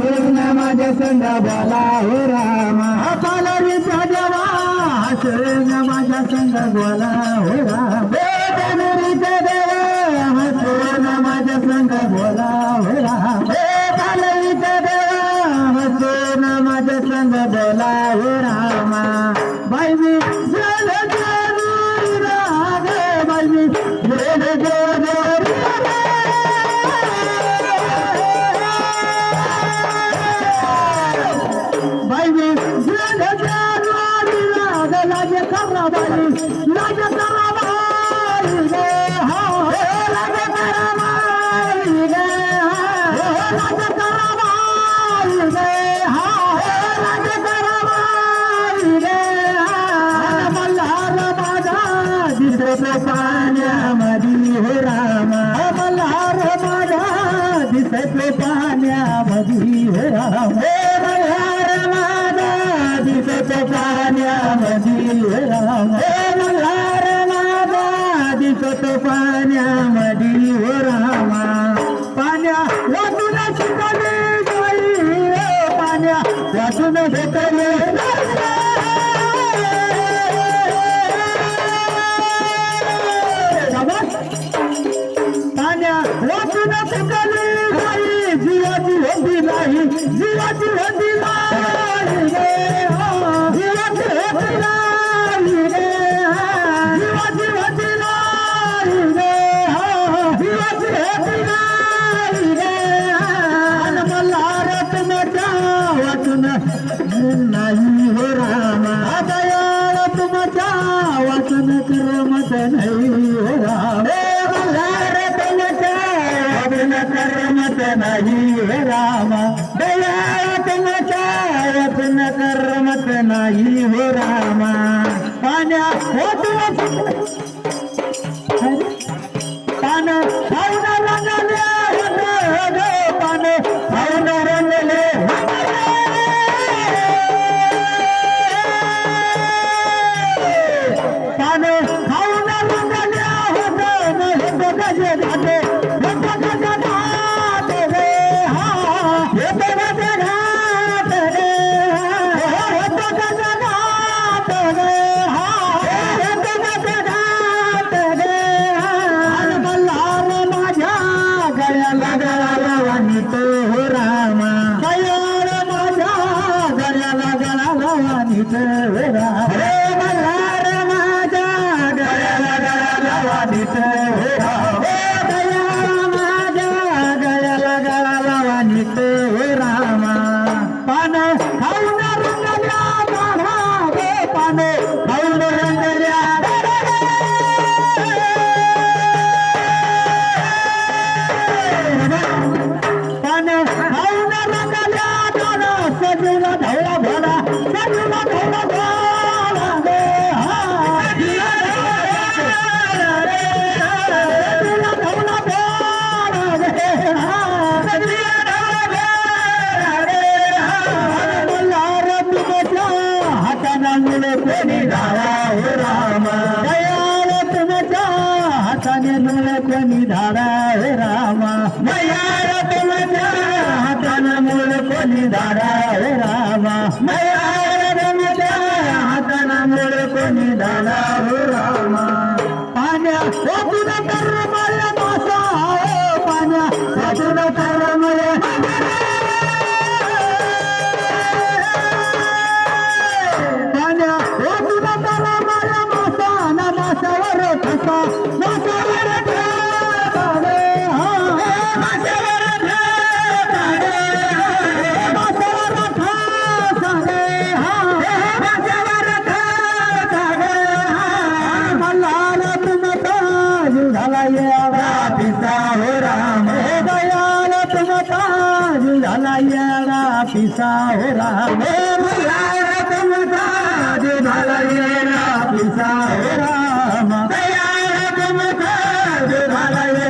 कृष्ण माझ्या संडा बोला हो रामा. पालरीचा देवा कृष्ण माझ्या संडा बोला हो रामा. पालरीचा देवा कृष्ण माझ्या संडा बोला हो रामा. Thank you. दिसत पाण्यामधील हो रामा पाण्या वाचून शिकले पाण्या वाचून भेटले తన కర్మ తన కర్మ తన రామ దయాతన కర్మ తన రామ. పాన ಮಾಡಿದ कोणी धारा हे रामा. मयार तुमच्या हातान मूळ कोणी धारा हे रामा. मयार तुमच्या हातान मूळ कोणी धारा रामा. पाण्या तर माया मासा भलयाड़ा पिसा हो रहा रे भलाया तुम साज भलयाड़ा पिसा हो रहा भलाया तुम साज भलया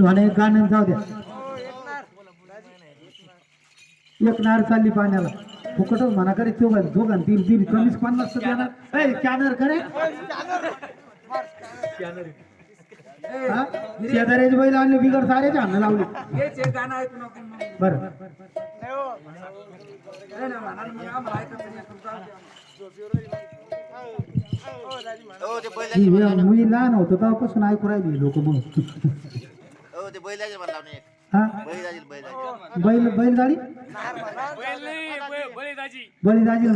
म्हणा म्हणे गाणं जाऊ द्या एक नार चालली पाण्याला. फुकट म्हणा करे चोघा दोघा तीन तीन कमीच पन्नास देणार. कॅनर करे. हा? बैल आणले बिगर सारे अन्न लावले. बर. मी लहान होतो तेव्हापासून ऐकू राहिली लोक म्हणून हो ते बैलाचे मला लावणे एक. हा? बैलाचे बैलाचे बैल बैलगाडी बैल नाही, बै- बळीराजी बळी जाजील